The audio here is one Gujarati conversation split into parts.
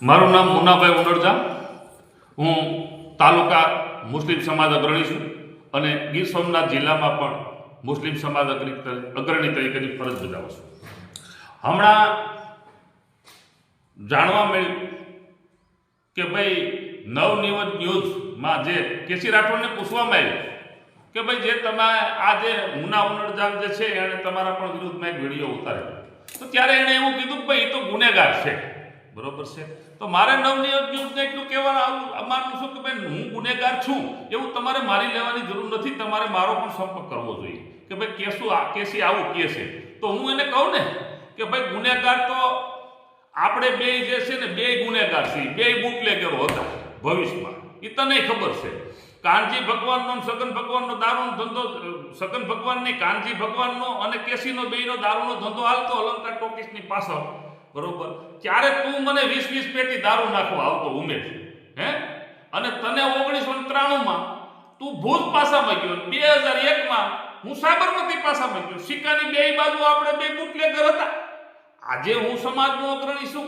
મારું નામ મુન્નાભાઈ ઉંડરજા હું તાલુકા મુસ્લિમ સમાજ અગ્રણી છું અને ગીર સોમનાથ જિલ્લામાં પણ મુસ્લિમ સમાજ અગ્રણી અગ્રણી તરીકેની ફરજ બજાવું છું. હમણાં જાણવા મળ્યું કે ભાઈ નવનિવત ન્યૂઝમાં જે કેસી રાઠોડને પૂછવામાં આવ્યું કે ભાઈ જે તમે આ જે મુના ઉનડજાન જે છે એણે તમારા પણ વિરુદ્ધમાં એક વીડિયો ઉતાર્યો. તો ત્યારે એણે એવું કીધું કે ભાઈ એ તો ગુનેગાર છે. બરોબર છે? તો મારે નવનિયુક્તને એટલું કહેવાનું આવું અમારું શું કે ભાઈ હું ગુનેગાર છું, એવું તમારે મારી લેવાની જરૂર નથી, તમારે મારો પણ સંપર્ક કરવો જોઈએ. કે ભાઈ કેસું આ, કેસી આવું કે છે. તો હું એને કહું ને કે ભાઈ ગુનેગાર તો આપણે બે જે છે ને બે ગુનેગાર છીએ બે બુટલેગરો હતા ભવિષ્યમાં. એ તને ખબર છે. કાનજી ભગવાનનો સગન ભગવાનનો દારૂનો ધંધો, સગન ભગવાનની, કાનજી ભગવાનનો અને કેસીનો બેયનો દારૂનો ધંધો હાલતો અલંકાર ટોકીસની પાછળ. બરોબર? ત્યારે તું મને વીસ વીસ પેટી દારૂ નાખવા આવતો ઉમેશ? હે? અને તને ઓગણીસો ત્રાણુંમાં તું ભૂત પાસામાં ગયો બે હજાર એકમાં હું સાબરમતી પાસામાં ગયો સિક્કાની બે બાજુ આપણે બે બુટલેગર હતા. આજે હું સમાજનો અગ્રણી છું.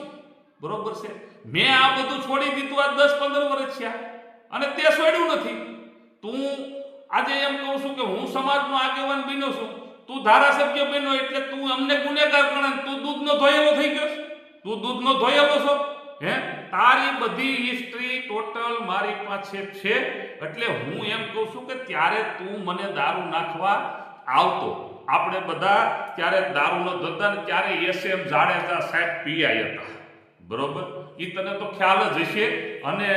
બરોબર છે? મેં આ બધું છોડી દીધું આ દસ પંદર વર્ષ થયા. અને તે છોડ્યું નથી. તું આજે એમ કહું છું કે હું સમાજનો આગેવાન બન્યો છું. તું ધારાસભ્ય બન્યો એટલે તું અમને ગુનેગાર ગણે તું દૂધનો ધોયેલો થઈ ગયો? તું દૂધનો ધોયેલો છો? હે? તારી બધી હિસ્ટ્રી ટોટલ મારી પાસે છે. એટલે હું એમ કહું છું કે ત્યારે તું મને દારૂ નાખવા આવતો. આપણે બધા ત્યારે દારૂનો ધંધા ત્યારે એસએમ જાડેજા સાહેબ પીઆઈ હતા. બરોબર? એ તને તો ખ્યાલ જ હશે. અને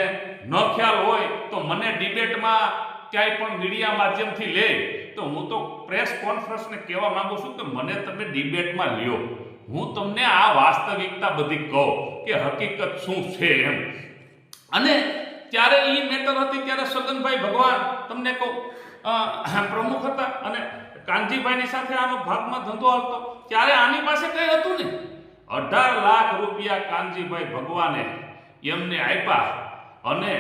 ન ખ્યાલ હોય તો મને ડિબેટમાં ક્યાંય પણ મીડિયા માધ્યમથી લે. તો હું તો પ્રેસ કોન્ફરન્સને કહેવા માંગુ છું કે મને તમે ડિબેટમાં લ્યો. હું તમને આ વાસ્તવિકતા બધી કહું કે હકીકત શું છે એમ. અને ત્યારે એ મેટર હતી ત્યારે સગનભાઈ ભગવાન તમને કહું પ્રમુખ હતા અને કાનજીભાઈની સાથે આનો ભાગમાં ધંધો આવતો ત્યારે આની પાસે કંઈ હતું ને અઢાર લાખ રૂપિયા કાનજીભાઈ ભગવાને એમને આપ્યા અને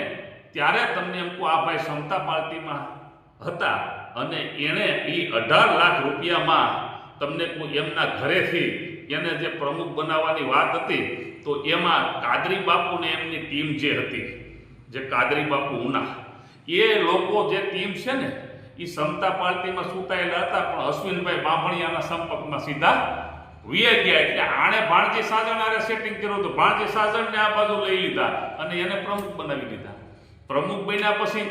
ત્યારે તમને એમ કહું, આ ભાઈ સમતા પાર્ટીમાં હતા. અને એણે એ અઢાર લાખ રૂપિયામાં તમને એમના ઘરેથી એને જે પ્રમુખ બનાવવાની વાત હતી, તો એમાં કાદરી બાપુને એમની ટીમ જે હતી, જે કાદરી બાપુ ઉના, એ લોકો જે ટીમ છે ને એ સમતા પાર્ટીમાં સુતાયેલા હતા, પણ અશ્વિનભાઈ બામણિયાના સંપર્કમાં સીધા વીઆઈ ગયા, એટલે આણે ભાણજી સાજણ આરે સેટિંગ કર્યું હતું. ભાણજી સાજણને આ બાજુ લઈ લીધા અને એને પ્રમુખ બનાવી દીધા. પ્રમુખ બન્યા પછી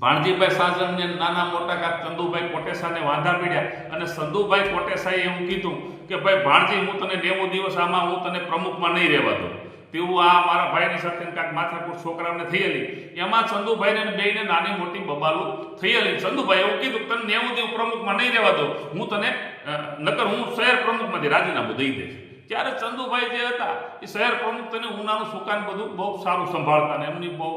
ભાણજીભાઈ સાજણને નાના મોટા કાક ચંદુભાઈ કોટેસાને વાંધા પીડ્યા અને સંધુભાઈ કોટેસાએ એવું કીધું કે ભાઈ ભાણજી, હું તને નેવું દિવસ આમાં હું તને પ્રમુખમાં નહીં રહેવા દઉં. તેવું આ મારા ભાઈની સાથે કાંઈક માથાકૂટ છોકરાઓને થયેલી એમાં ચંદુભાઈને બેને નાની મોટી બબાલું થયેલી ચંદુભાઈ એવું કીધું તને નેવું દિવસ પ્રમુખમાં નહીં રહેવા દઉં. હું તને નકર હું શહેર પ્રમુખમાંથી રાજીનામું દઈ દઈશ. ત્યારે ચંદુભાઈ જે હતા, એ શહેર પ્રમુખ તને ઉનાનું સુકાન બધું બહુ સારું સંભાળતા અને એમની બહુ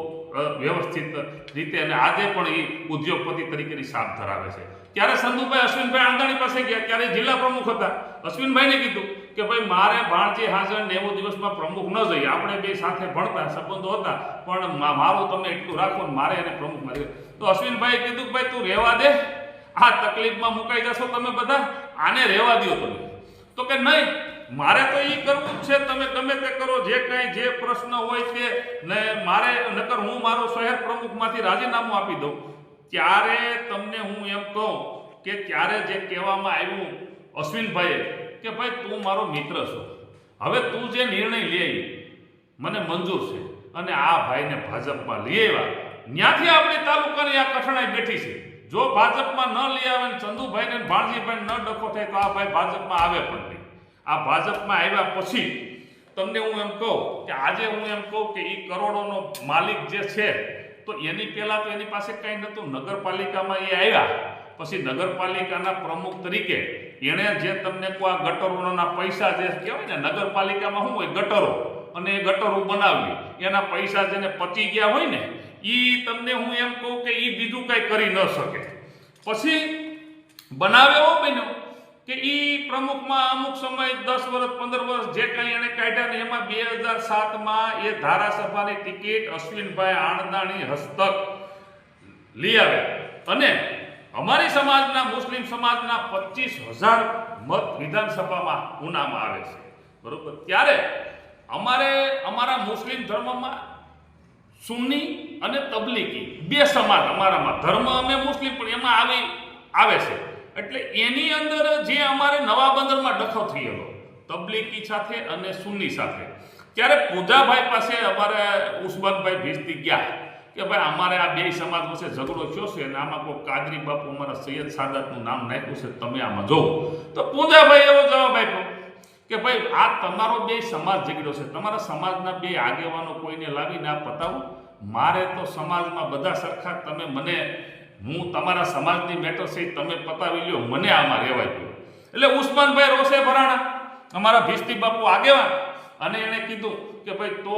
વ્યવસ્થિત રીતે અને આજે પણ એ ઉદ્યોગપતિ તરીકેની સાથ ધરાવે છે. ત્યારે સંધુભાઈ અશ્વિનભાઈ આંદાણી પાસે ગયા, ત્યારે જિલ્લા પ્રમુખ હતા. અશ્વિનભાઈને કીધું કે ભાઈ, મારે ભાણજી હાજર નેવું દિવસમાં પ્રમુખ ન જઈએ. આપણે બે સાથે ભણતા, સંબંધો હતા, પણ મારું તમે એટલું રાખો ને મારે એને પ્રમુખ મારી તો અશ્વિનભાઈએ કીધું કે ભાઈ, તું રહેવા દે. આ તકલીફમાં મુકાઈ જશો તમે બધા. આને રહેવા દો તમે. તો કે નહીં મારે તો એ કરવું જ છે, તમે ગમે તે કરો, જે કાંઈ જે પ્રશ્ન હોય તે, ને મારે, નકર હું મારો શહેર પ્રમુખમાંથી રાજીનામું આપી દઉં. ત્યારે તમને હું એમ કહું કે ત્યારે જે કહેવામાં આવ્યું અશ્વિનભાઈએ કે ભાઈ તું મારો મિત્ર છો. હવે તું જે નિર્ણય લે મને મંજૂર છે. અને આ ભાઈને ભાજપમાં લઈ આવ્યા. ત્યાંથી આપણી તાલુકાની આ કઠણાઈ બેઠી છે. જો ભાજપમાં ન લઈ આવે ને ચંદુભાઈને ભાણજીભાઈને ન ડખો થાય તો આ ભાઈ ભાજપમાં આવે પણ નહીં. આ ભાજપમાં આવ્યા પછી તમને હું એમ કહું કે આજે હું એમ કહું કે એ કરોડોનો માલિક જે છે, તો એની પહેલાં તો એની પાસે કંઈ નહોતું. નગરપાલિકામાં એ આવ્યા. પછી નગરપાલિકાના પ્રમુખ તરીકે એણે જે તમને કહું આ ગટરોના પૈસા જે કહેવાય ને, નગરપાલિકામાં શું હોય? ગટરો. અને એ ગટરો બનાવી એના પૈસા જેને પચી ગયા હોય ને એ તમને હું એમ કહું કે એ બીજું કાંઈ કરી ન શકે. પછી બનાવ્યો બન્યો કે એ પ્રમુખમાં અમુક સમય દસ વર્ષ, પંદર વર્ષ જે કંઈ એને કાઢ્યા ને એમાં બે હજાર સાતમાં એ ધારાસભાની ટિકિટ અશ્વિનભાઈ આણંદાણી હસ્તક લઈ આવે અને અમારી સમાજના, મુસ્લિમ સમાજના પચીસ હજાર મત વિધાનસભામાં ઉનામાં આવે છે. બરોબર? ત્યારે અમારે અમારા મુસ્લિમ ધર્મમાં સુન્ની અને તબલીકી બે સમાજ અમારામાં. ધર્મ અમે મુસ્લિમ, પણ એમાં આવી, આવે છે. એટલે એની અંદર જે અમારે નવા બંદરમાં ડખો થયેલો તબલીકી સાથે અને સુન્ની સાથે. ત્યારે પૂજાભાઈ પાસે અમારે ઉસ્માનભાઈ ભેજતી ગયા કે ભાઈ અમારે આ બે સમાજ વચ્ચે ઝઘડો થયો છે અને આમાં કોઈ કાદરી બાપુ અમારા સૈયદ સાદાતનું નામ નાખ્યું છે, તમે આમાં જોવો તો પૂજાભાઈ એવો જવાબ આપ્યો કે ભાઈ, આ તમારો બે સમાજ ઝઘડ્યો છે, તમારા સમાજના બે આગેવાનો કોઈને લાવીને આ પતાવો. મારે તો સમાજમાં બધા સરખા, તમે મને હું તમારા સમાજની મેટર છે તમે પતાવી લ્યો, મને આમાં રહેવાય ગયો એટલે ઉસ્માનભાઈ રોષે ભરાણા, અમારા ભીસ્તી બાપુ આગેવાન. અને એણે કીધું કે ભાઈ તો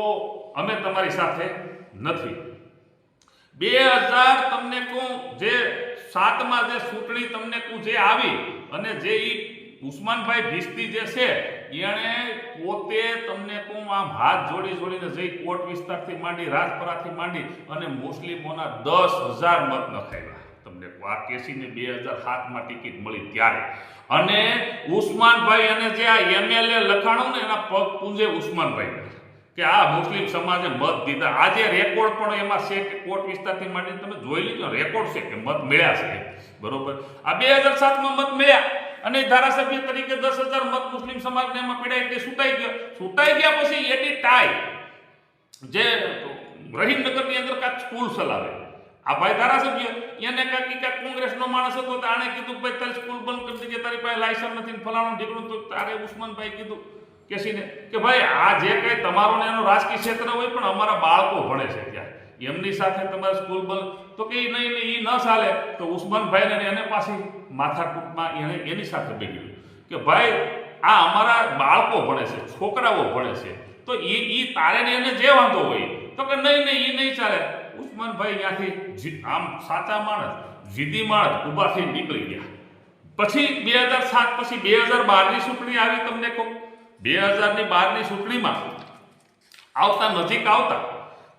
અમે તમારી સાથે નથી. બે હજાર તમને કહું, જે સાતમાં જે ચૂંટણી તમને કહું, જે આવી અને જે ઈ ઉસ્માનભાઈ ભીસ્તી જે છે એણે પોતે તમને કહું, આમ હાથ જોડી જોડીને જઈ કોટ વિસ્તારથી માંડી, રાજપરાથી માંડી અને મુસ્લિમોના દસ હજાર મત નખાવ્યા તમને આ કેસીને બે હજાર સાતમાં ટિકિટ મળી ત્યારે. અને ઉસ્માનભાઈ અને જે આ એમએલએ લખાણું ને એના પગ પૂંજે ઉસ્માનભાઈ. કે આ મુસ્લિમ સમાજે મત દીધા. આજે રેકોર્ડ પણ એમાં છે કે કોટ વિસ્તારથી માંડીને તમે જોઈ લીધો, રેકોર્ડ છે કે મત મળ્યા છે. બરોબર? આ બે હજાર સાતમાં મત મળ્યા. અને ધારાસભ્ય તરીકે દસ હજાર મત મુસ્લિમ સમાજને એમાં પીડાય એટલે છૂટાઈ ગયો. છૂટાઈ ગયા પછી એની ટાઈ, જે રહીમનગરની અંદર કાંઈક સ્કૂલ ચલાવે. આ ભાઈ ધારાસભ્ય, એને કાંઈક ઈ કાંઈક કોંગ્રેસનો માણસ હતો તો આણે કીધું ભાઈ તારી સ્કૂલ બંધ કરી દીધી તારી પાસે લાયસન્સ નથી ફલાણો ઢીકણું. તો તારે ઉસ્માનભાઈ કીધું, કેસીને, કે ભાઈ આ જે કંઈ તમારો ને એનું રાજકીય ક્ષેત્ર હોય પણ અમારા બાળકો ભણે છે ત્યાં. એમની સાથે તમારે સ્કૂલ બંધ, તો કે નહીં એ ન ચાલે. તો ઉસ્માનભાઈને એને પાછી માથાકૂટમાં એણે એની સાથે બેગ્યું કે ભાઈ, આ અમારા બાળકો ભણે છે, છોકરાઓ ભણે છે, તો એ એ તારે ને એને જે વાંધો હોય, તો કે નહીં નહીં, એ નહીં ચાલે. ઉસ્માનભાઈ ત્યાંથી આમ સાચા માણસ, જીદી માણસ ઊભાથી નીકળી ગયા. પછી બે હજાર સાત, પછી બે હજાર બારની ચૂંટણી આવી તમને કહું. બે હજારની બારની ચૂંટણીમાં આવતા, નજીક આવતા,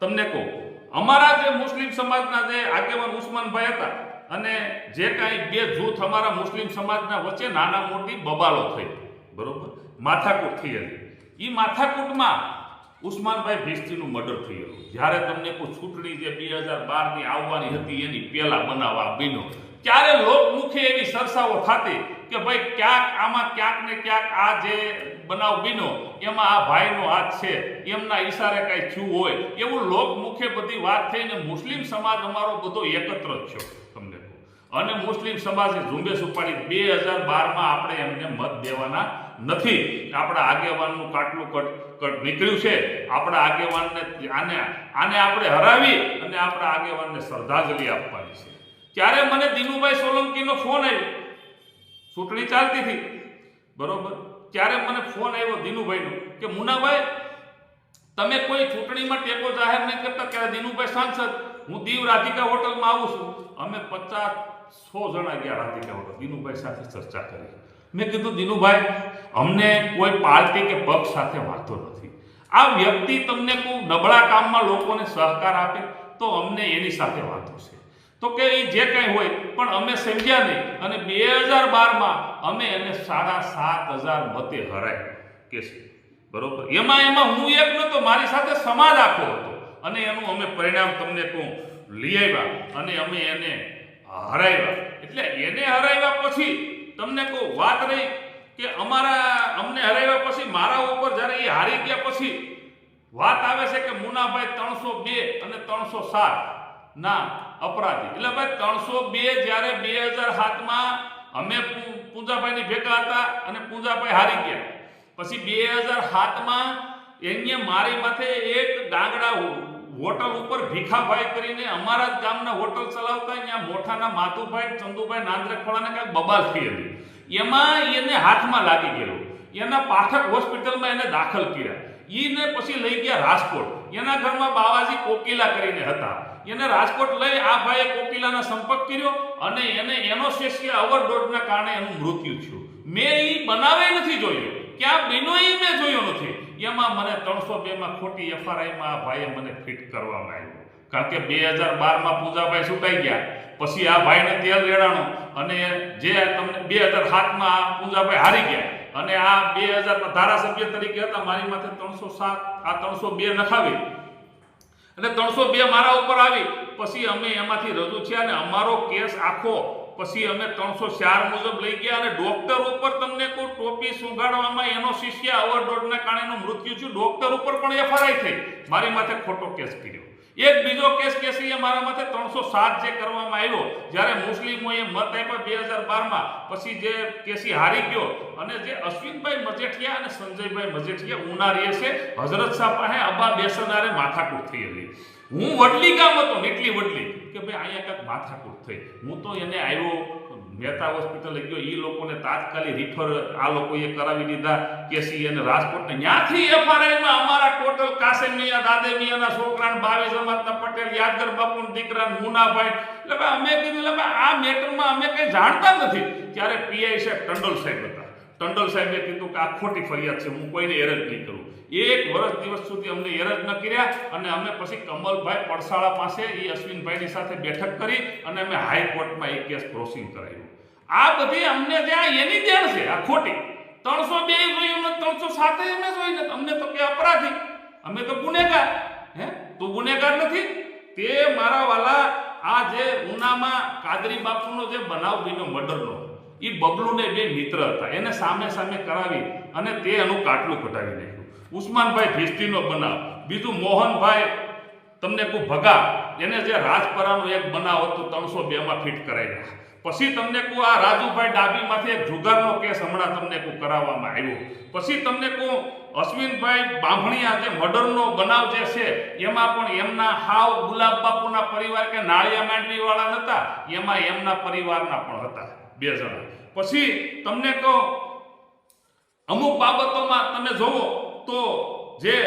તમને કહું, અમારા જે મુસ્લિમ સમાજના જે આગેવાન ઉસ્માનભાઈ હતા અને જે કાંઈ બે જૂથ અમારા મુસ્લિમ સમાજના વચ્ચે નાના મોટી બબાલો થઈ. બરોબર? માથાકૂટ હતી એ માથાકૂટમાં ઉસ્માનભાઈ ભીસ્તીનું મર્ડર થયેલું. જ્યારે તમને કોઈ ચૂંટણી જે બે હજાર બારની આવવાની હતી, એની પહેલાં બનાવવા બીનો ત્યારે લોકમુખે એવી સરસાઓ થતી કે ભાઈ ક્યાંક આમાં ક્યાંક ને ક્યાંક આ જે બનાવ બીનો એમાં આ ભાઈનો હાથ છે, એમના ઈશારે કાંઈ થયું હોય, એવું લોકમુખે બધી વાત થઈને મુસ્લિમ સમાજ અમારો બધો એકત્ર જ થયો. અને મુસ્લિમ સમાજે ઝુંબેશ ઉપાડી બે હજાર બારમાં આપણે એમને મત દેવાના નથી. આપણા આગેવાનનું કાટલું કટ કટ નીકળ્યું છે. આપણા આગેવાનને આને આને આપણે હરાવી અને આપણા આગેવાનને શ્રદ્ધાંજલિ આપવાની છે. ત્યારે મને દિનુભાઈ સોલંકીનો ફોન આવ્યો. ચૂંટણી ચાલતી હતી. બરોબર? ત્યારે મને ફોન આવ્યો દિનુભાઈનો કે, મુનાભાઈ, તમે કોઈ ચૂંટણીમાં ટેકો જાહેર નહીં કરતા? ત્યારે દિનુભાઈ સાંસદ, હું દીવ રાધિકા હોટલમાં આવું છું. અમે પચાસ સો જણા ગયા રાધિકા હોટલ દિનુભાઈ સાથે ચર્ચા કરી. મેં કીધું, દિનુભાઈ, અમને કોઈ પાર્ટી કે પક્ષ સાથે વાંધો નથી. આ વ્યક્તિ તમને કોઈ નબળા કામમાં લોકોને સહકાર આપે તો અમને એની સાથે વાંધો છે. તો કે એ જે કંઈ હોય, પણ અમે સમજ્યા નહીં. અને બે હજાર બારમાં અમે એને સાડા સાત હજાર મતે હરાય કે છે, બરોબર? એમાં એમાં હું એક નહોતો મારી સાથે સમાજ આખો હતો. અને એનું અમે પરિણામ તમને કહું. લઈ આવ્યા અને અમે એને હરાવ્યા. એટલે એને હરાવ્યા પછી તમને કહું વાત રહી કે અમારા અમને હરાવ્યા પછી મારા ઉપર જ્યારે એ હારી ગયા પછી વાત આવે છે કે મુનાભાઈ ત્રણસો બે અને ત્રણસો સાત ના અપરાધી. એટલે ભાઈ ત્રણસો બે જ્યારે બે હજાર સાતમાં અમે પૂંજાભાઈની ભેગા હતા અને પૂંજાભાઈ હારી ગયા. પછી બે હજાર સાતમાં એને મારી માથે એક ગાંગડા હો- હોટલ ઉપર ભીખાભાઈ કરીને અમારા જ ગામના હોટલ ચલાવતા ત્યાં મોઠાના માધુભાઈ, ચંદુભાઈ, નાંદરેખવાળાને કાંઈક બબાલ થઈ હતી. એમાં એને હાથમાં લાગી ગયેલો. એના પાઠક હોસ્પિટલમાં એને દાખલ કર્યા. એને પછી લઈ ગયા રાજકોટ. એના ઘરમાં બાવાજી કોકિલા કરીને હતા. એને રાજકોટ લઈ આ ભાઈએ કોકિલાનો સંપર્ક કર્યો અને એને એનો શિષ્ય ઓવરડોઝના કારણે એનું મૃત્યુ થયું. મેં એ બનાવે નથી જોયું. ક્યાં આ ઈ મેં જોયો નથી. એમાં મને ત્રણસો બેમાં ખોટી એફઆરઆઈમાં આ ભાઈએ મને ફિટ કરવામાં આવ્યો. કારણ કે બે હજાર બારમાં પૂજાભાઈ સુકાઈ ગયા. પછી આ ભાઈને તેલ રેડાણો અને જે તમને બે હજાર સાતમાં પૂજાભાઈ હારી ગયા. અને આ બે હજાર ધારાસભ્ય તરીકે હતા, મારી માથે ત્રણસો સાત, આ ત્રણસો બે નખાવી. અને ત્રણસો બે મારા ઉપર આવી. પછી અમે એમાંથી રજૂ થયા અને અમારો કેસ આખો પછી અમે ત્રણસો ચાર મુજબ લઈ ગયા અને ડોક્ટર ઉપર તમને કોઈ ટોપી સુંઘાડવામાં એનો શિષ્ય ઓવરડોઝના કારણે મૃત્યુ થયું. ડોક્ટર ઉપર પણ એફઆરઆઈ થઈ. મારી માથે ખોટો કેસ કર્યો. એક બીજો કેસ કેસીએ મારા માથે ત્રણસો સાત જે કરવામાં આવ્યો, જ્યારે મુસ્લિમોએ મત આપ્યા બે હજાર બારમાં. પછી જે કેસી હારી ગયો અને જે અશ્વિનભાઈ મજેઠિયા અને સંજયભાઈ મજેઠિયા ઉનારીએ છે, હઝરત શાહ પાસે અબા બેસનારે માથાકૂટ થઈ હતી. હું વડલી ગામ હતો એટલી વડલી. કે ભાઈ અહીંયા કાંઈક માથાકૂટ થઈ. હું તો એને આવ્યો, મહેતા હોસ્પિટલે ગયો. એ લોકોને તાત્કાલિક રિફર આ લોકોએ કરાવી દીધા કેસી અને રાજકોટને. ત્યાંથી એફઆરઆઈમાં અમારા ટોટલ કાસેમ મિયા, દાદે મિયાના છોકરાને બાવીસ જમાતના પટેલ, યાદગર બાપુના દીકરા મુનાભાઈ. એટલે ભાઈ અમે કીધું, એટલે ભાઈ આ મેટરમાં અમે કંઈ જાણતા નથી. ત્યારે પીઆઈ સાહેબ ટંડલ સાહેબ હતા. ટંડલ સાહેબે કીધું કે આ ખોટી ફરિયાદ છે, હું કોઈને એરજ નહીં કરું. એક વર્ષ દિવસ સુધી અમને એરજ ન કર્યા અને અમે પછી કમલભાઈ પડસાળા પાસે એ અશ્વિનભાઈની સાથે બેઠક કરી અને અમે હાઈકોર્ટમાં એ કેસ ક્રોસિંગ કરાવ્યું આ બધી અમને ત્યાં એની દેણ છે, આ ખોટી. ત્રણસો બે જોયું ત્રણસો સાતે અમે જોઈને અમને તો કે અપરાધી. અમે તો ગુનેગાર. હે? તું ગુનેગાર નથી. તે મારા વાલા આ જે ઉનામાં કાદરી બાપુનો જે બનાવ બીનો મર્ડરનો એ બબલુને બે મિત્ર હતા. એને સામે સામે કરાવી અને તે એનું કાટલું કટાવી નાખ્યું ઉસ્માનભાઈ ભીસ્તીનો બનાવ. બીજું મોહનભાઈ, તમને કહું ભગા, એને જે રાજપરાનો એક બનાવ હતો, ત્રણસો બેમાં ફિટ કરાવ્યા પછી તમને કહું આ રાજુભાઈ ડાબીમાંથી એક જુગારનો કેસ હમણાં તમને કહું કરાવવામાં આવ્યો. પછી તમને કહું અશ્વિનભાઈ બાંભણિયા જે મર્ડરનો બનાવ જે છે, એમાં પણ એમના હાવ ગુલાબ બાપુના પરિવાર કે નાળિયા માંડવીવાળા નહોતા એમાં એમના પરિવારના પણ હતા, બે જણા. પછી તમને કહું અમુક બાબતોમાં તમે જોવો તો જે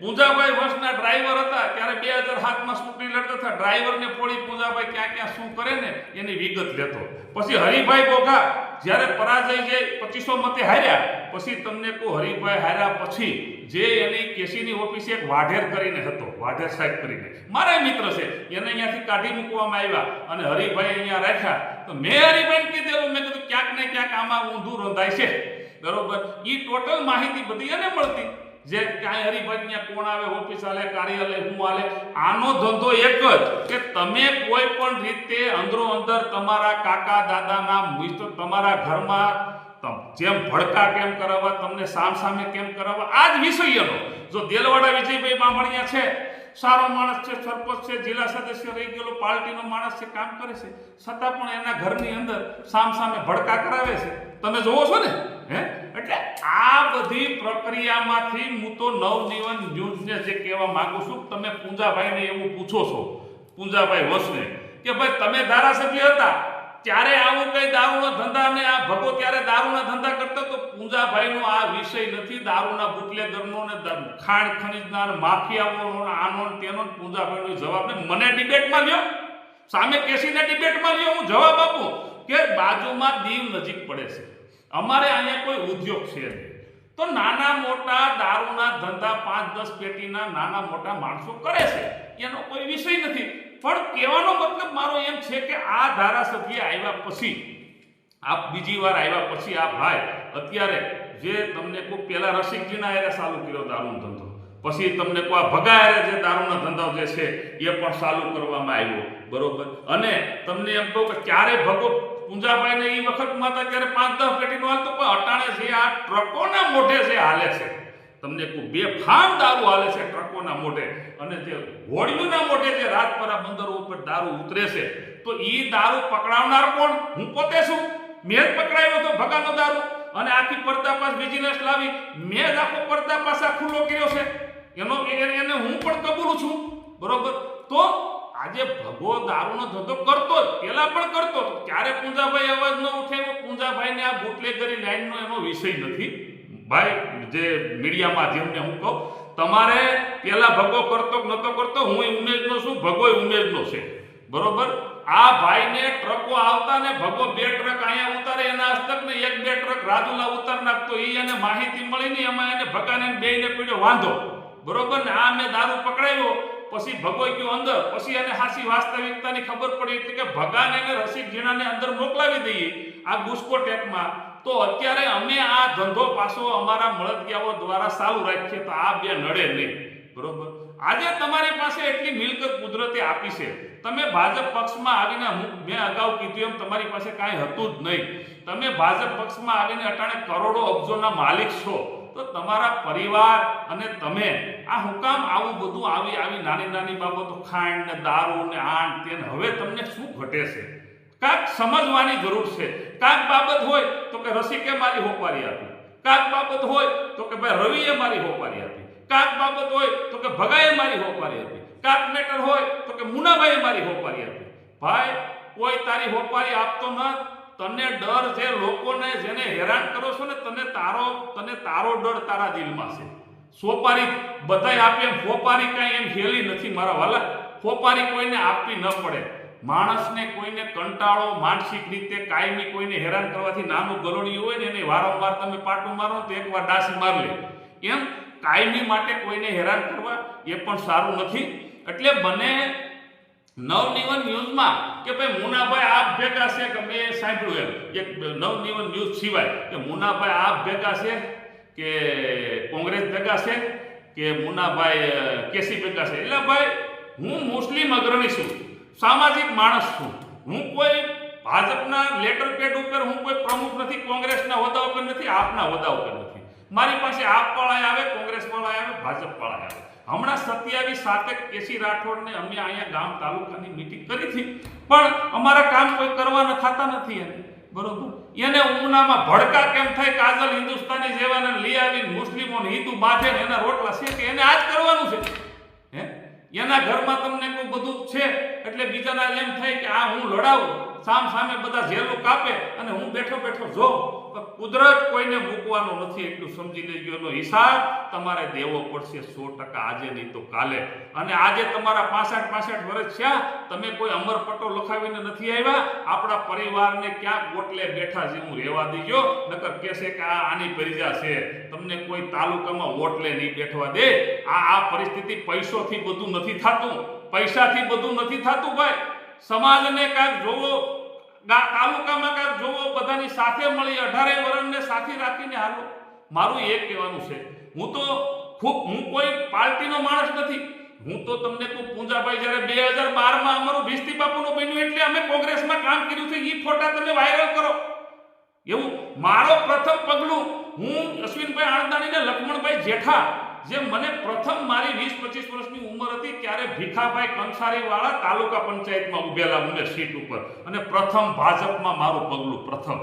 પૂજાભાઈ વર્ષના ડ્રાઈવર હતા, ત્યારે બે હજાર સાતમાં સ્કૂટી લડતા હતા. ડ્રાઈવરને પોળી પૂજાભાઈ ક્યાં ક્યાં શું કરે ને, એની વિગત લેતો. પછી હરિભાઈ બોઘા જ્યારે પરાજય જે પચીસો મતે હાર્યા, પછી તમને કહું, હરિભાઈ હાર્યા પછી જે એની કેસીની ઓફિસે એક વાઢેર કરીને હતો, વાઢેર સાહેબ કરીને. મારા મિત્ર છે, એને અહીંયાથી કાઢી મૂકવામાં આવ્યા અને હરિભાઈ અહીંયા રાખ્યા. તો મેં હરિભાઈને કીધેલું, મેં કીધું, ક્યાંક ને ક્યાંક આમાં ઊંધું રંધાય છે. બરોબર? એ ટોટલ માહિતી બધી એને મળતી. જે કાંઈ હરિભાઈ ત્યાં કોણ આવે ઓફિસ આલે કાર્યાલય હું આલે આનો ધંધો એક જ કે તમે કોઈ પણ રીતે અંદરો અંદર તમારા કાકા દાદાના મિત્ર તમારા ઘરમાં જેમ ભડકા કેમ કરાવવા, તમને સામ સામે કેમ કરાવવા, આ જ વિષયનો. જો દેલવાડા વિજયભાઈ બામણિયા છે, સારો માણસ છે, સરપંચ છે, જિલ્લા સદસ્ય રહી ગયેલો, પાર્ટીનો માણસ છે, કામ કરે છે, છતાં પણ એના ઘરની અંદર સામ સામે ભડકા કરાવે છે. તમે જોવો છો ને? હે? એટલે આ બધી પ્રક્રિયામાંથી હું તો નવજીવન ન્યૂઝને જે કહેવા માંગુ છું, તમે પૂંજાભાઈને એવું પૂછો છો, પૂંજાભાઈ વસને, કે ભાઈ તમે ધારાસભ્ય હતા, ત્યારે આવું કઈ દારૂનો ધંધા ને આ ભગો ત્યારે દારૂના ધંધા કરતા તો પૂંજાભાઈનો આ વિષય નથી દારૂના બુટલેગરનો ને ખાણ ખનીજના માફિયાઓનો આનો તેનો પૂંજાભાઈનો જવાબ મને ડિબેટમાં લ્યો. સામે કેસીને ડિબેટમાં લ્યો. હું જવાબ આપું કે બાજુમાં દીવ નજીક પડે છે. અમારે અહીંયા કોઈ ઉદ્યોગ છે તો નાના મોટા દારૂના ધંધા પાંચ દસ પેટીના નાના મોટા માણસો કરે છે. એનો કોઈ વિષય નથી. પણ કહેવાનો મતલબ મારો એમ છે કે આ ધારાસભ્ય આવ્યા પછી આ બીજી વાર આવ્યા પછી આ ભાઈ અત્યારે જે તમને કોઈ પેલા રસિકજીના એરે ચાલુ કર્યો દારૂનો ધંધો, પછી તમને કોઈ આ ભગાયારે જે દારૂનો ધંધો જે છે એ પણ ચાલુ કરવામાં આવ્યો. બરોબર? અને તમને એમ કહું કે ક્યારે ભગો પૂંજાભાઈને એ વખતમાં હતા ત્યારે પાંચ દસ પેટીનો હાલતો, પણ અટાણે છે આ ટ્રકોના મોઢે છે હાલે છે. તમને કહું, બે ફામ દારૂ હાલે છે ટ્રકોના મોઢે. અને જે હોડીઓના મોઢે જે રાજપરા બંદરો ઉપર દારૂ ઉતરે છે, તો એ દારૂ પકડાવનાર કોણ? હું પોતે છું. મેં જ પકડાયો તો ભગાનો દારૂ. અને આખી પર્દાપાસ બિઝનેસ લાવી. મેં જ આખો પડતા આ ખુલ્લો કર્યો છે. એને એને હું પણ કબૂલું છું. બરોબર? તો આજે ભગો દારૂનો ધંધો કરતો જ, પેલા પણ કરતો ત્યારે પૂંજાભાઈ અવાજ ન ઉઠાવ્યો પૂંજાભાઈને આ બુટલેગરી લાઈનનો એનો વિષય નથી. ભાઈ, જે મીડિયા માધ્યમને હું કહું, તમારે પેલા ભગો કરતો નતો કરતો, હું ઉમેજનો છું ભગોય ઉમેજનો છે. બરોબર? આ ભાઈને ટ્રકો આવતા ને ભગો બે ટ્રક અહીંયા ઉતારે, એના હસ્તક ને એક બે ટ્રક રાજુલા ઉતાર નાખતો એ એને માહિતી મળી ને એમાં એને ભગાને બેને પીડ્યો. વાંધો. બરોબર? ને આ મેં દારૂ પકડાયો. પછી ભગોઈ ગયો અંદર, પછી એને હાસી વાસ્તવિકતાની ખબર પડી એટલે કે ભગાને અને રસિક જીણાને અંદર મોકલાવી દઈએ આ ગુસ્કો ટેકમાં. તો અત્યારે અમે આ ધંધો પાછો અમારા મળતિયાઓ દ્વારા ચાલુ રાખીએ તો આ બે નડે નહીં. બરોબર? આજે તમારી પાસે એટલી મિલકત કુદરતે આપી છે. તમે ભાજપ પક્ષમાં આવીને મેં અગાઉ કીધું એમ તમારી પાસે કાંઈ હતું જ નહીં. તમે ભાજપ પક્ષમાં આવીને અટાણે કરોડો અબજોના માલિક છો. તો તમારા પરિવાર અને તમે આ હુકામ આવું બધું આવી આવી નાની નાની બાબતો, ખાંડ ને દારૂ ને આણ તેન હવે તમને શું ઘટે છે? કાંક સમજવાની જરૂર છે. કાંક બાબત હોય તો કે રસિકે મારી હોપારી આપી. કાંક બાબત હોય તો કે ભાઈ રવિએ મારી હોપારી આપી. કાંક બાબત હોય તો કે ભગાએ મારી હોપારી આપી. કાંક મેટર હોય તો કે મુનાભાઈએ મારી હોપારી આપી. ભાઈ, કોઈ તારી હોપારી આપતો ન તને ડર જે લોકોને જેને હેરાન કરો છો ને, તને તારો તને તારો ડર તારા દિલમાં છે. સોપારી બધાય આપે એમ ફોપારી કાંઈ એમ હેલી નથી મારા વાલા. ફોપારી કોઈને આપવી ન પડે. માણસને કોઈને કંટાળો, માનસિક રીતે કાયમી કોઈને હેરાન કરવાથી નાનું ગલોડિયું હોય ને, એને વારંવાર તમે પાટું મારો તો એકવાર ડાસી માર લે. એમ કાયમી માટે કોઈને હેરાન કરવા એ પણ સારું નથી. એટલે બને નવનિવન ન્યૂઝમાં કે ભાઈ મુનાભાઈ આપ ભેગા છે કે મેં સાંભળ્યું એમ. એક નવનિવન ન્યૂઝ સિવાય કે મુનાભાઈ આપ ભેગા છે કે કોંગ્રેસ ભેગા છે કે મુનાભાઈ કેસી ભેગા છે. એટલે ભાઈ, હું મુસ્લિમ અગ્રણી છું, સામાજિક માણસ છું. હું કોઈ ભાજપના લેટર પેડ ઉપર હું કોઈ પ્રમુખ નથી, કોંગ્રેસના હોદ્દા ઉપર નથી, આપના હોદ્દા ઉપર નથી. મારી પાસે આપ વાળા આવે કોંગ્રેસ વાળા આવે ભાજપ વાળા આવે. હમણાં સત્યાવીસ સાતેક કેસી રાઠોડને અમે અહીંયા ગામ તાલુકાની મીટિંગ કરી હતી. પણ અમારા કામ કોઈ કરવાના થતા નથી એને. બરોબર? એને ઉમનામાં ભડકા કેમ થાય કાજલ હિન્દુસ્તાની જેવાને લઈ આવીને મુસ્લિમોને હિન્દુ બાંધે એના રોટલા કે એને આ જ કરવાનું છે. હે? એના ઘરમાં તમને કોઈ બધું છે? એટલે બીજાના એમ થાય કે આ હું લડાવું. સામ સામે બધા ઝેલું કાપે અને હું બેઠો બેઠો જોઉં. કુદરત કોઈને મૂકવાનો નથી એટલું સમજી લેજો એનો હિસાબ તમારે દેવો પડશે સો ટકા આજે નહીં તો કાલે. અને આજે તમારા પાસઠ પાસઠ વર્ષ છે તમે કોઈ અમર પટ્ટો લખાવીને નથી આવ્યા, આપણા પરિવારને ક્યાંક ગોટલે બેઠા જેવું રહેવા દીજો, નકર કહેશે કે આ આની પરિજા છે. તમને કોઈ તાલુકામાં ઓટલે નહીં બેઠવા દે. આ આ પરિસ્થિતિ પૈસોથી બધું નથી થતું. પૈસાથી બધું નથી થતું ભાઈ. સમાજને કાંઈક જોવો તાલુકામાં કાંઈક જોવો બધાની સાથે મળી, અઢારે વરણને સાથે રાખીને હાલો. મારું એ કહેવાનું છે. હું તો ખૂબ હું કોઈ પાર્ટીનો માણસ નથી. હું તો તમને કહું, પૂંજાભાઈ, જ્યારે બે હજાર બારમાં અમારું ભીસ્તી બાપુનું બન્યું એટલે અમે કોંગ્રેસમાં કામ કર્યું છે. એ ફોટા તમે વાયરલ કરો. એવું મારો પ્રથમ પગલું હું અશ્વિનભાઈ આણંદાણી ને લક્ષ્મણભાઈ જેઠા જે મને પ્રથમ મારી વીસ પચીસ વર્ષની ઉંમર હતી, ત્યારે ભીખાભાઈ કંસારી વાળા તાલુકા પંચાયતમાં ઉભેલા મને સીટ ઉપર. અને પ્રથમ ભાજપમાં મારું પગલું પ્રથમ.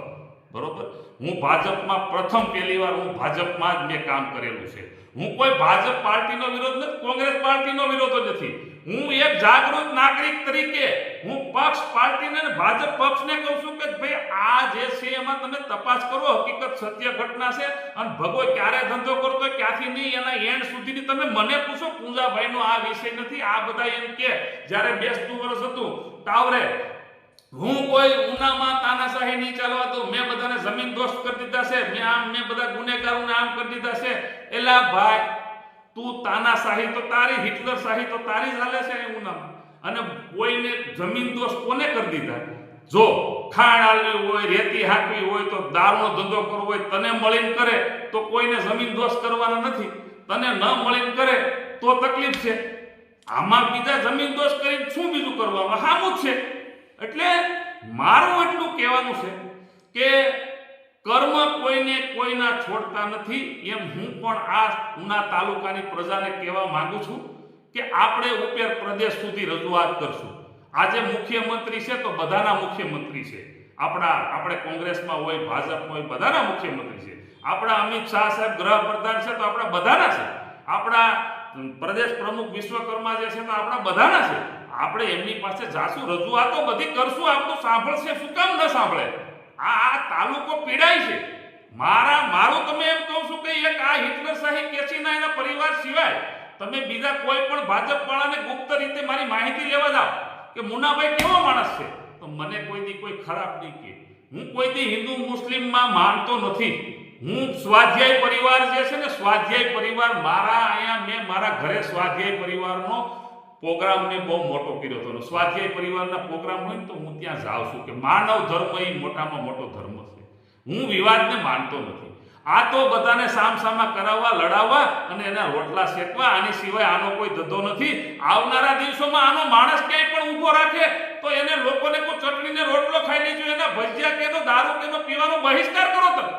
બરોબર? હું ભાજપમાં પ્રથમ પહેલીવાર હું ભાજપમાં જ મેં કામ કરેલું છે. હું કોઈ ભાજપ પાર્ટીનો વિરોધ નથી, કોંગ્રેસ પાર્ટીનો વિરોધ નથી. હું એક જાગૃત નાગરિક તરીકે હું પક્ષ પાર્ટીને ભાજપ પક્ષને કહું છું કે ભાઈ, આ જે છે એમાં તમે તપાસ કરો, હકીકત સત્ય ઘટના છે અને ભગો ક્યારે ધંધો કરતો ક્યાંથી નહીં, એના એન્ડ સુધીની તમે મને પૂછો, પૂંજાભાઈનો આ વિષય નથી, આ બધા એમ કે, જ્યારે બેસતું વર્ષ હતું ટાવરે હું કોઈ ઉનામાં તાનાશાહી નહીં ચાલવા દઉં, મેં બધાને જમીન દોસ્ત કરી દીધા છે, મેં આમ, મેં બધા ગુનેગારોને આમ કરી દીધા છે. એલા ભાઈ, તું તાનાશાહી તો તારી હિટલર શાહી તો તારી ચાલે છે ઉનામાં. અને કોઈને જમીન દોસ્ત કોને કરી દીધા? જો ખાણ આલવી હોય, રેતી હાંકવી હોય, તો દારૂનો ધંધો કરવો હોય, તને મળીને કરે તો કોઈને જમીન દોસ્ત કરવાના નથી. તને ન મળીને કરે તો તકલીફ છે. આમાં બીજા જમીન દોસ્ત કરીને શું બીજું કરવાનું? હામું છે. એટલે મારું એટલું કહેવાનું છે કે કર્મ કોઈને કોઈના છોડતા નથી એમ હું પણ આ ઉના તાલુકાની પ્રજાને કહેવા માંગુ છું કે આપણે ઉપેર પ્રદેશ સુધી રજૂઆત કરશું. આજે મુખ્યમંત્રી છે તો બધાના મુખ્યમંત્રી છે. આપણા, આપણે કોંગ્રેસમાં હોય, ભાજપમાં હોય, બધાના મુખ્યમંત્રી છે. આપણા અમિત શાહ સાહેબ ગૃહપ્રધાન છે તો આપણા બધાના છે. આપણા પ્રદેશ પ્રમુખ વિશ્વકર્મા જે છે તો આપણા બધાના છે. આપણે એમની પાસે જાશું, રજૂઆતો બધી કરશું આપણું સાંભળશે, શું કામ ન સાંભળે? આ આ તાલુકો પીડાય છે. મારા, મારું તમે એમ કહું છું કે એક આ હિટલર શાહી કેસીના એના પરિવાર સિવાય તમે બીજા કોઈ પણ ભાજપ વાળાને ગુપ્ત રીતે મારી માહિતી લેવા જાઓ. કે મુન્નાભાઈ કેવો માણસ છે? તો મને કોઈ દી કોઈ ખરાબ નહીં કહે. હું કોઈ દી હિન્દુ મુસ્લિમમાં માનતો નથી. હું સ્વાધ્યાય પરિવાર જે છે ને, સ્વાધ્યાય પરિવાર મારા અહીંયા મેં મારા ઘરે સ્વાધ્યાય પરિવારનો પ્રોગ્રામ મેં બહુ મોટો કર્યો હતો. સ્વાધ્યાય પરિવારના પ્રોગ્રામ હોય ને તો હું ત્યાં જાઉં છું કે માનવ ધર્મ એ મોટામાં મોટો ધર્મ છે. હું વિવાદને માનતો નથી. આ તો બધાને સામસામા કરાવવા, લડાવવા અને એના રોટલા શેકવા. આની સિવાય આનો કોઈ ધંધો નથી. આવનારા દિવસોમાં આનો માણસ ક્યાંય પણ ઊભો રાખે તો એને લોકોને કોઈ ચટણીને રોટલો ખાઈ લેજો, એના ભજીયા કે તો, દારૂ કે તો, પીવાનો બહિષ્કાર કરો તમે.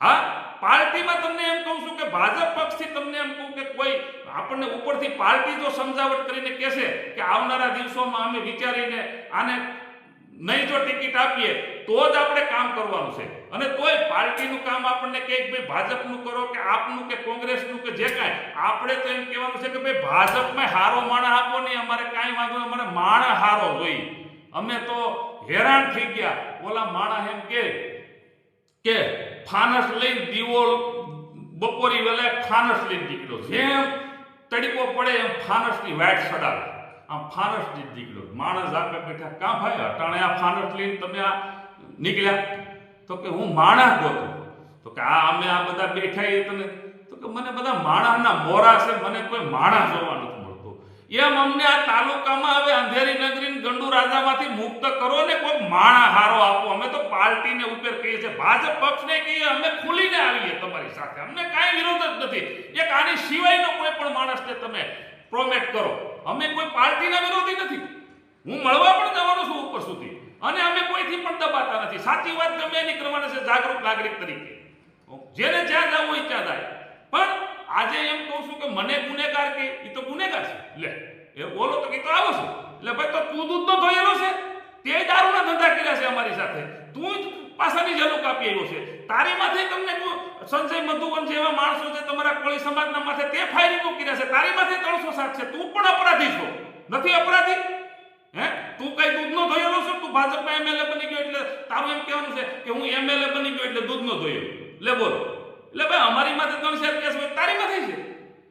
હા? પાર્ટીમાં તમને એમ કહું છું કે ભાજપ પક્ષથી તમને એમ કહું કે કોઈ આપણને ઉપરથી પાર્ટી જો સમજાવટ કરીને કહેશે કે આવનારા દિવસોમાં અમે વિચારીને આને નહીં જો ટિકિટ આપીએ, તો જ આપણે કામ કરવાનું છે. અને તોય પાર્ટીનું કામ આપણને કે ભાઈ ભાજપનું કરો કે આપનું કે કોંગ્રેસનું કે જે કાંઈ, આપણે તો એમ કહેવાનું છે કે ભાઈ ભાજપમાં હારો માણા આપો નહીં, અમારે કાંઈ વાંધો અમારે માણા હારો જોઈએ. અમે તો હેરાન થઈ ગયા. ઓલા માણા એમ કે કે ફાનસ લઈને દીવો બપોરી વેલે ફાનસ લઈને નીકળ્યો જેમ તડીકો પડે એમ ફાનસની વાટ સડાવે. આમ ફાનસ જ નીકળ્યો. માણસ આગળ બેઠા, કાં ભાઈ, અટાણે આ ફાનસ લઈને તમે આ નીકળ્યા? તો કે, હું માણસ ગોતું તો કે, આ અમે આ બધા બેઠા એ તને. તો કે, મને બધા માણસના મોરા છે, મને કોઈ માણસ જોવા નથી મળતો. એમ અમને આ તાલુકામાં હવે અંધેરી નગરી ગંડુ રાજામાંથી મુક્ત કરો ને કોઈ માણા હારો આપો. અમે તો પાર્ટીને ઉપર કહીએ છીએ, ભાજપ પક્ષને કહીએ, અમે ખુલીને આવીએ તમારી સાથે. અમને કાંઈ વિરોધ જ નથી. એક આની સિવાયનો કોઈ પણ માણસને તમે પ્રોમેટ કરો. અમે કોઈ પાર્ટીના વિરોધી નથી. હું મળવા પણ જવાનો છું ઉપર સુધી. અને અમે કોઈથી પણ દબાતા નથી. સાચી વાત ગમે એની કરવાના છે જાગૃત નાગરિક તરીકે. જેને જ્યાં જવું હોય ત્યાં જાય. પણ આજે એમ કહું છું કે મને ગુનેગાર કે એ તો ગુનેગાર છે. લે, એ બોલો તો કે તો આવો છે. એટલે ભાઈ, તો તું દૂધ તો ધોયેલો છે. તે દારૂના ધંધા કર્યા છે અમારી સાથે. તું જ પાછાની જલુક કાપી આવ્યો છે. તારી માથે તમને સંજય મધુવન જેવા માણસો છે તમારા કોળી સમાજના માથે તે ફાયરિંગો કર્યા છે, તારી માથે ત્રણસો સાત છે. તું પણ અપરાધી છો. નથી અપરાધી? હે? તું કઈ દૂધનો ધોયેલો છો? તું ભાજપમાં એમએલએ બની ગયો એટલે તારું એમ કહેવાનું છે કે હું એમએલએ બની ગયો એટલે દૂધનો ધોયો. લે બોલો. એટલે ભાઈ, અમારી માથે ત્રણ શેર કેસ હોય તારી માથે છે.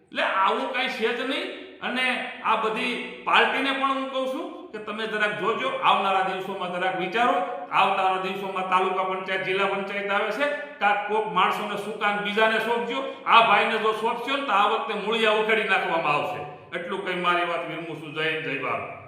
એટલે આવું કાંઈ છે જ નહીં. અને આ બધી પાર્ટીને પણ હું કહું છું કે તમે જરાક જોજો, આવનારા દિવસોમાં જરાક વિચારો. આવનારા દિવસોમાં તાલુકા પંચાયત, જિલ્લા પંચાયત આવે છે કાંક કોક માણસોને સુકાન બીજાને સોંપજો. આ ભાઈને જો સોંપશો ને તો આ વખતે મૂળિયા ઉખેડી નાખવામાં આવશે. એટલું કંઈ મારી વાત વિરમું છું જય જય બાબા